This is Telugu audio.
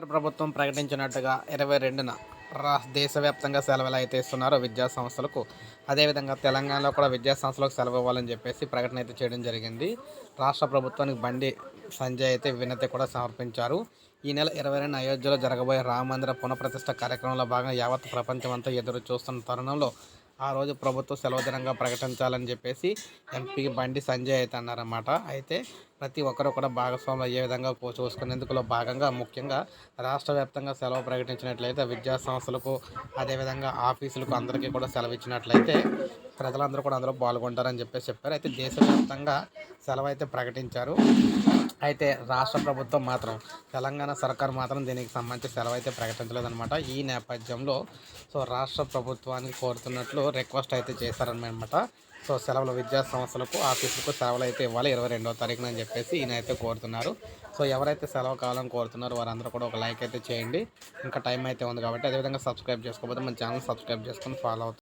కేంద్ర ప్రభుత్వం ప్రకటించినట్టుగా ఇరవై రెండున రా దేశవ్యాప్తంగా సెలవులు అయితే ఇస్తున్నారో విద్యా సంస్థలకు. అదేవిధంగా తెలంగాణలో కూడా విద్యా సంస్థలకు సెలవు ఇవ్వాలని చెప్పేసి ప్రకటన అయితే చేయడం జరిగింది. రాష్ట్ర ప్రభుత్వానికి బండి సంజయ్ అయితే వినతి కూడా సమర్పించారు. ఈ నెల ఇరవై రెండు అయోధ్యలో జరగబోయే రామ మందిర పునఃప్రతిష్ఠ కార్యక్రమంలో భాగంగా యావత్ ప్రపంచం అంతా ఎదురు చూస్తున్న తరుణంలో ఆ రోజు ప్రభుత్వ సెలవు దినంగా ప్రకటించాలని చెప్పేసి ఎంపీ బండి సంజయ్ అయితే అన్నారన్నమాట. అయితే ప్రతి ఒక్కరు కూడా భాగస్వాములు అయ్యే విధంగా చూసుకునేందుకులో భాగంగా ముఖ్యంగా రాష్ట్ర వ్యాప్తంగా సెలవు ప్రకటించినట్లయితే విద్యా సంస్థలకు అదేవిధంగా ఆఫీసులకు అందరికీ కూడా సెలవు ఇచ్చినట్లయితే ప్రజలందరూ కూడా అందులో పాల్గొంటారని చెప్పేసి చెప్పారు. అయితే దేశవ్యాప్తంగా సెలవు అయితే ప్రకటించారు. అయితే రాష్ట్ర ప్రభుత్వం మాత్రం తెలంగాణ సర్కార్ మాత్రం దీనికి సంబంధించి సెలవు అయితే ప్రకటించలేదన్నమాట. ఈ నేపథ్యంలో సో రాష్ట్ర ప్రభుత్వానికి కోరుతున్నట్లు రిక్వెస్ట్ అయితే చేశారనమాట సో సెలవులు విద్యా సంస్థలకు ఆఫీసులకు సెలవులు అయితే ఇవ్వాలి. ఇరవై రెండవ తారీఖున అని చెప్పేసి ఈయన అయితే కోరుతున్నారు. సో ఎవరైతే సెలవు కావాలని కోరుతున్నారో వారందరూ కూడా ఒక లైక్ అయితే చేయండి. ఇంకా టైం అయితే ఉంది కాబట్టి అదేవిధంగా సబ్స్క్రైబ్ చేసుకోకపోతే మన ఛానల్ సబ్స్క్రైబ్ చేసుకొని ఫాలో అవుతుంది